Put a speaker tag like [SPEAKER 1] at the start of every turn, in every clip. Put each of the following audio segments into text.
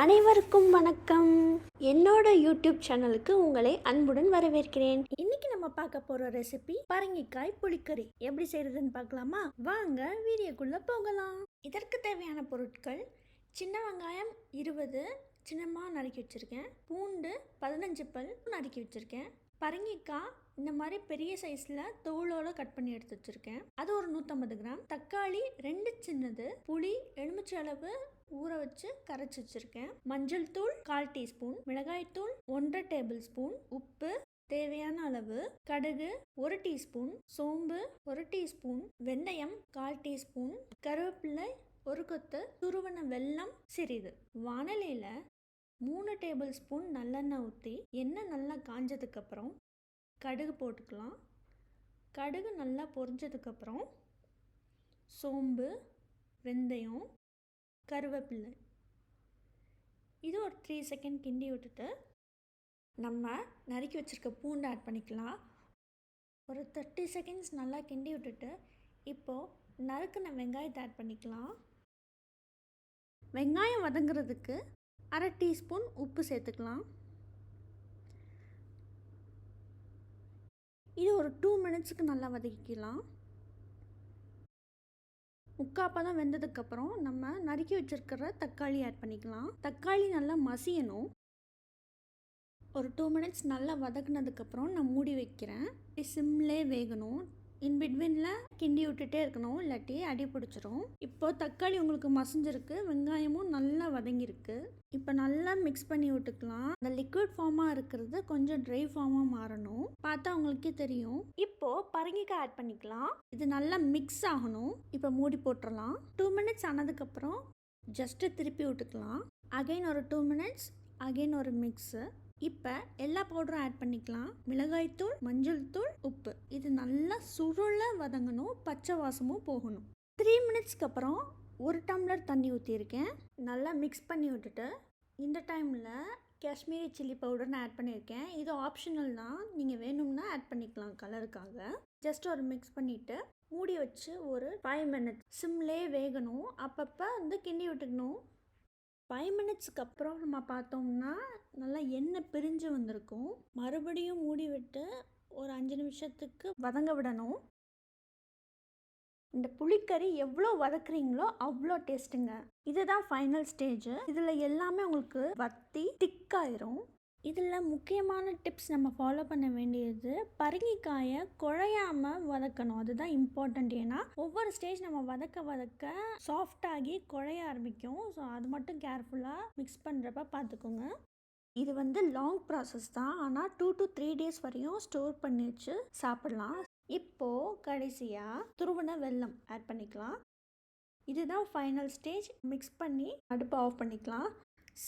[SPEAKER 1] அனைவருக்கும் வணக்கம். என்னோட யூடியூப் சேனலுக்கு உங்களை அன்புடன் வரவேற்கிறேன். இன்னைக்கு நம்ம பார்க்க போற ரெசிபி பரங்கிக்காய் புளிக்கறி. எப்படி செய்யறதுன்னு பார்க்கலாமா? வாங்க வீடியோக்குள்ள போகலாம். இதற்கு தேவையான பொருட்கள் சின்ன வெங்காயம் இருபது சின்னமாக நறுக்கி வச்சுருக்கேன். பூண்டு பதினஞ்சு பல் நறுக்கி வச்சுருக்கேன். பரங்கிக்காய் இந்த மாதிரி பெரிய சைஸில் தோலோடு கட் பண்ணி எடுத்து வச்சுருக்கேன். அது ஒரு நூற்றம்பது கிராம். தக்காளி ரெண்டு சின்னது. புளி எலுமிச்சை அளவு ஊற வச்சு கரைச்சி வச்சுருக்கேன். மஞ்சள் தூள் கால் டீஸ்பூன். மிளகாய் தூள் ஒன்றரை டேபிள் ஸ்பூன். உப்பு தேவையான அளவு. கடுகு ஒரு டீஸ்பூன். சோம்பு ஒரு டீஸ்பூன். வெந்தயம் கால் டீஸ்பூன். கருவேப்பிலை ஒரு கொத்து. துருவன வெல்லம் சிறிது. வானலியில் மூணு டேபிள் ஸ்பூன் நல்லெண்ணெய் ஊற்றி எண்ணெய் நல்லா காஞ்சதுக்கப்புறம் கடுகு போட்டுக்கலாம். கடுகு நல்லா பொரிஞ்சதுக்கப்புறம் சோம்பு வெந்தயம் கருவேப்பிலை. இது ஒரு த்ரீ செகண்ட் கிண்டி விட்டுட்டு நம்ம நறுக்கி வச்சுருக்க பூண்டு ஆட் பண்ணிக்கலாம். ஒரு தேர்ட்டி செகண்ட்ஸ் நல்லா கிண்டி விட்டுட்டு இப்போது நறுக்குன வெங்காயத்தை ஆட் பண்ணிக்கலாம். வெங்காயம் வதங்குறதுக்கு அரை டீஸ்பூன் உப்பு சேர்த்துக்கலாம். இது ஒரு டூ மினிட்ஸுக்கு நல்லா வதக்கிக்கலாம். முக்காப்பதம் வெந்ததுக்கப்புறம் நம்ம நறுக்கி வச்சுருக்கிற தக்காளி ஆட் பண்ணிக்கலாம். தக்காளி நல்லா மசியணும். ஒரு டூ மினிட்ஸ் நல்லா வதக்குனதுக்கப்புறம் நான் மூடி வைக்கிறேன். சிம்லே வேகணும். இன் பிட்வீனில் கிண்டி விட்டுட்டே இருக்கணும் இல்லாட்டி அடி பிடிச்சிரும். இப்போ தக்காளி உங்களுக்கு மசிஞ்சிருக்கு வெங்காயமும் நல்லா வதங்கியிருக்கு. இப்போ நல்லா மிக்ஸ் பண்ணி விட்டுக்கலாம். அந்த லிக்விட் ஃபார்மாக இருக்கிறது கொஞ்சம் ட்ரை ஃபார்மாக மாறணும். பார்த்தா உங்களுக்கே தெரியும். இப்போ பரங்கிக்காய் ஆட் பண்ணிக்கலாம். இது நல்லா மிக்ஸ் ஆகணும். இப்போ மூடி போட்டுடலாம் டூ மினிட்ஸ் ஆனதுக்கப்புறம் ஜஸ்ட்டு திருப்பி விட்டுக்கலாம். அகைன் ஒரு டூ மினிட்ஸ் அகைன் ஒரு மிக்ஸு இப்போ எல்லா பவுடரும் ஆட் பண்ணிக்கலாம். மிளகாய்த்தூள் மஞ்சள் தூள் உப்பு. இது நல்லா சுருள வதங்கணும் பச்சை வாசமும் போகணும். த்ரீ மினிட்ஸ்க்கு அப்புறம் ஒரு டம்ளர் தண்ணி ஊற்றிருக்கேன் நல்லா மிக்ஸ் பண்ணி விட்டுட்டு இந்த டைமில் காஷ்மீரி சில்லி பவுடர் நான் ஆட் பண்ணியிருக்கேன். இது ஆப்ஷனல் தான். நீங்கள் வேணும்னா ஆட் பண்ணிக்கலாம் கலருக்காக ஜஸ்ட் ஒரு மிக்ஸ் பண்ணிவிட்டு மூடி வச்சு ஒரு ஃபைவ் மினிட்ஸ் சிம்லே வேகணும். அப்பப்போ வந்து கிண்டி விட்டுக்கணும். ஃபைவ் மினிட்ஸ்க்கு அப்புறம் நம்ம பார்த்தோம்னா நல்லா எண்ணெய் பிரிஞ்சு வந்திருக்கும். மறுபடியும் மூடி விட்டு ஒரு அஞ்சு நிமிஷத்துக்கு வதங்க விடணும். இந்த புளிக்கறி எவ்வளோ வதக்குறீங்களோ அவ்வளோ டேஸ்ட்டுங்க இதுதான் ஃபைனல் ஸ்டேஜ் இதில் எல்லாமே உங்களுக்கு வத்தி திக்காயிரும் இதில் முக்கியமான டிப்ஸ் நம்ம ஃபாலோ பண்ண வேண்டியது பரங்கிக்காயை குழையாமல் வதக்கணும். அதுதான் இம்பார்ட்டண்ட் ஏன்னா ஒவ்வொரு ஸ்டேஜ் நம்ம வதக்க வதக்க சாஃப்டாகி குழைய ஆரம்பிக்கும். ஸோ அது மட்டும் கேர்ஃபுல்லாக மிக்ஸ் பண்ணுறப்ப பார்த்துக்கோங்க. இது வந்து லாங் ப்ராசஸ் தான். ஆனால் டூ டு த்ரீ டேஸ் வரையும் ஸ்டோர் பண்ணி வச்சு சாப்பிட்லாம். இப்போது கடைசியாக துருவன வெல்லம் ஆட் பண்ணிக்கலாம். இதுதான் ஃபைனல் ஸ்டேஜ் மிக்ஸ் பண்ணி அடுப்பை ஆஃப் பண்ணிக்கலாம்.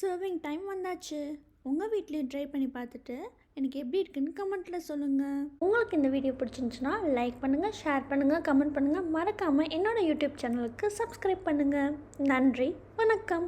[SPEAKER 1] சர்விங் டைம் வந்தாச்சு. உங்கள் வீட்லேயும் ட்ரை பண்ணி பார்த்துட்டு எனக்கு எப்படி இருக்குன்னு கமெண்ட்டில் சொல்லுங்கள் உங்களுக்கு இந்த வீடியோ பிடிச்சிருந்துச்சுன்னா லைக் பண்ணுங்கள் ஷேர் பண்ணுங்கள் கமெண்ட் பண்ணுங்கள் மறக்காமல் என்னோடய யூடியூப் சேனலுக்கு சப்ஸ்கிரைப் பண்ணுங்கள் நன்றி வணக்கம்.